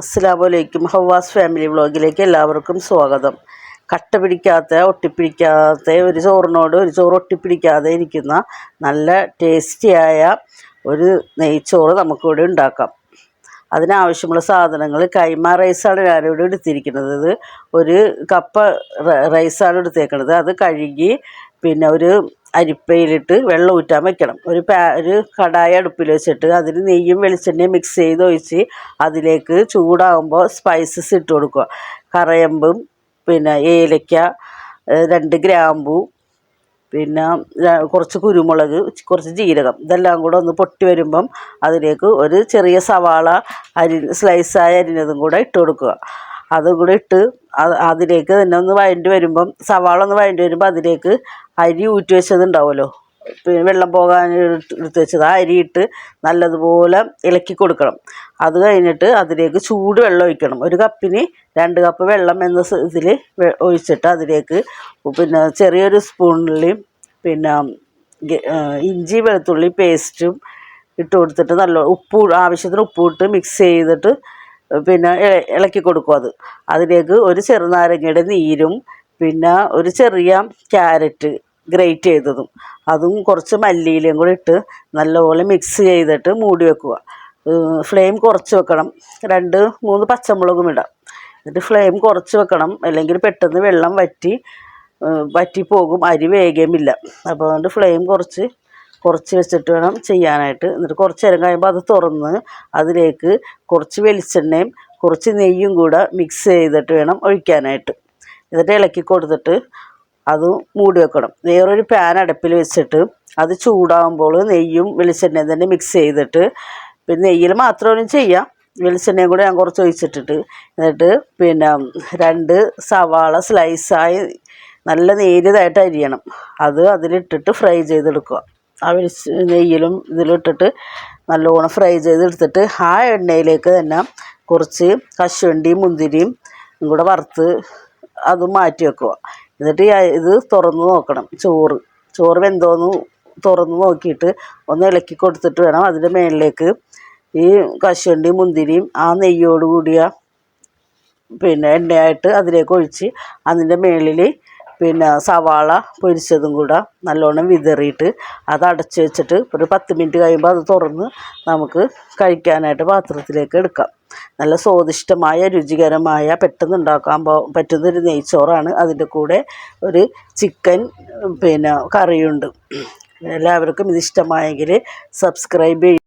അസ്സലാമലൈക്കും ഹവാസ് ഫാമിലി വ്ളോഗിലേക്ക് എല്ലാവർക്കും സ്വാഗതം. കട്ട പിടിക്കാത്ത ഒട്ടിപ്പിടിക്കാത്ത ഒരു ചോറിനോട് ഒരു ചോറ് ഒട്ടിപ്പിടിക്കാതെ ഇരിക്കുന്ന നല്ല ടേസ്റ്റിയായ ഒരു നെയ്ച്ചോറ് നമുക്കിവിടെ ഉണ്ടാക്കാം. അതിനാവശ്യമുള്ള സാധനങ്ങൾ കൈമ റൈസാണ് ഞാനിവിടെ എടുത്തിരിക്കുന്നത്. ഇത് ഒരു കപ്പ് റൈസാണ് എടുത്തേക്കുന്നത് അത് കഴുകി പിന്നെ ഒരു അരിപ്പയിലിട്ട് വെള്ളം ഊറ്റാൻ വെക്കണം. ഒരു പാ ഒരു കടായ അടുപ്പിൽ വെച്ചിട്ട് അതിൽ നെയ്യും വെളിച്ചെണ്ണയും മിക്സ് ചെയ്ത് ഒഴിച്ച് അതിലേക്ക് ചൂടാകുമ്പോൾ സ്പൈസസ് ഇട്ട് കൊടുക്കുക. കറയമ്പും പിന്നെ ഏലക്ക രണ്ട് ഗ്രാമ്പു പിന്നെ കുറച്ച് കുരുമുളക് കുറച്ച് ജീരകം. ഇതെല്ലാം കൂടെ ഒന്ന് പൊട്ടി വരുമ്പം അതിലേക്ക് ഒരു ചെറിയ സവാള അരി സ്ലൈസായി അരിഞ്ഞതും കൂടെ ഇട്ട് കൊടുക്കുക. അതും കൂടെ ഇട്ട് അതിലേക്ക് തന്നെ ഒന്ന് വഴണ്ടി വരുമ്പം സവാള ഒന്ന് വഴണ്ടി വരുമ്പോൾ അതിലേക്ക് അരി ഊറ്റി വെച്ചതുണ്ടാവുമല്ലോ. പിന്നെ വെള്ളം പോകാൻ എടുത്ത് വെച്ചത്. ആ അരി ഇട്ട് നല്ലതുപോലെ ഇളക്കി കൊടുക്കണം. അത് കഴിഞ്ഞിട്ട് അതിലേക്ക് ചൂട് വെള്ളം ഒഴിക്കണം. ഒരു കപ്പിന് രണ്ട് കപ്പ് വെള്ളം എന്ന ഇതിൽ ഒഴിച്ചിട്ട് അതിലേക്ക് പിന്നെ ചെറിയൊരു സ്പൂണിൽ പിന്നെ ഇഞ്ചി വെളുത്തുള്ളി പേസ്റ്റും ഇട്ട് കൊടുത്തിട്ട് നല്ല ഉപ്പ് ആവശ്യത്തിന് ഉപ്പ് ഇട്ട് മിക്സ് ചെയ്തിട്ട് പിന്നെ ഇളക്കി കൊടുക്കും അത്. അതിലേക്ക് ഒരു ചെറുനാരങ്ങയുടെ നീരും പിന്നെ ഒരു ചെറിയ ക്യാരറ്റ് ഗ്രേറ്റ് ചെയ്തതും. അതും കുറച്ച് മല്ലിയിലയും കൂടി ഇട്ട് നല്ലപോലെ മിക്സ് ചെയ്തിട്ട് മൂടി വെക്കുക. ഫ്ലെയിം കുറച്ച് വെക്കണം. രണ്ട് മൂന്ന് പച്ചമുളകും ഇടാം. എന്നിട്ട് ഫ്ലെയിം കുറച്ച് വെക്കണം. അല്ലെങ്കിൽ പെട്ടെന്ന് വെള്ളം വറ്റി വറ്റിപ്പോകും. അരി വേഗമില്ല. അപ്പോൾ അതുകൊണ്ട് ഫ്ലെയിം കുറച്ച് കുറച്ച് വെച്ചിട്ട് വേണം ചെയ്യാനായിട്ട്. എന്നിട്ട് കുറച്ച് നേരം കഴിയുമ്പോൾ അത് തുറന്ന് അതിലേക്ക് കുറച്ച് വെളിച്ചെണ്ണയും കുറച്ച് നെയ്യും കൂടെ മിക്സ് ചെയ്തിട്ട് വേണം ഒഴിക്കാനായിട്ട്. എന്നിട്ട് ഇളക്കി കൊടുത്തിട്ട് അത് മൂടി വെക്കണം. വേറൊരു പാൻ അടുപ്പിൽ വെച്ചിട്ട് അത് ചൂടാകുമ്പോൾ നെയ്യും വെളിച്ചെണ്ണയും തന്നെ മിക്സ് ചെയ്തിട്ട് പിന്നെ നെയ്യിൽ മാത്രം ചെയ്യാം. വെളിച്ചെണ്ണയും കൂടെ ഞാൻ കുറച്ച് ഒഴിച്ചിട്ടിട്ട്. എന്നിട്ട് പിന്നെ രണ്ട് സവാള സ്ലൈസായി നല്ല നേരിയതായിട്ട് അരിയണം. അത് അതിലിട്ടിട്ട് ഫ്രൈ ചെയ്തെടുക്കുക. വെളിച്ച നെയ്യിലും ഇതിലിട്ടിട്ട് നല്ലോണം ഫ്രൈ ചെയ്തെടുത്തിട്ട് ആ എണ്ണയിലേക്ക് തന്നെ കുറച്ച് കശുവണ്ടിയും മുന്തിരിയും കൂടെ വറുത്ത് അത് മാറ്റി വെക്കുക. എന്നിട്ട് ഇത് തുറന്ന് നോക്കണം ചോറ്. ചോറ് വെന്തോന്ന് തുറന്ന് നോക്കിയിട്ട് ഒന്ന് ഇളക്കി കൊടുത്തിട്ട് വേണം അതിന്റെ മേളിലേക്ക് ഈ കശുവണ്ടിയും മുന്തിരിയും ആ നെയ്യോട് കൂടിയ പിന്നെ എണ്ണയായിട്ട് അതിലേക്ക് ഒഴിച്ച് അതിന്റെ മേളിൽ പിന്നെ സവാള പൊരിച്ചതും കൂടെ നല്ലോണം വിതറിയിട്ട് അത് അടച്ച് വെച്ചിട്ട് ഒരു പത്ത് മിനിറ്റ് കഴിയുമ്പോൾ അത് തുറന്ന് നമുക്ക് കഴിക്കാനായിട്ട് പാത്രത്തിലേക്ക് എടുക്കാം. നല്ല സ്വാദിഷ്ടമായ രുചികരമായ പെട്ടെന്ന് ഉണ്ടാക്കാൻ പറ്റുന്നൊരു നെയ്ച്ചോറാണ്. അതിന്റെ കൂടെ ഒരു ചിക്കൻ പിന്നെ കറിയുണ്ട്. എല്ലാവർക്കും ഇത് ഇഷ്ടമായെങ്കിൽ സബ്സ്ക്രൈബ് ചെയ്യും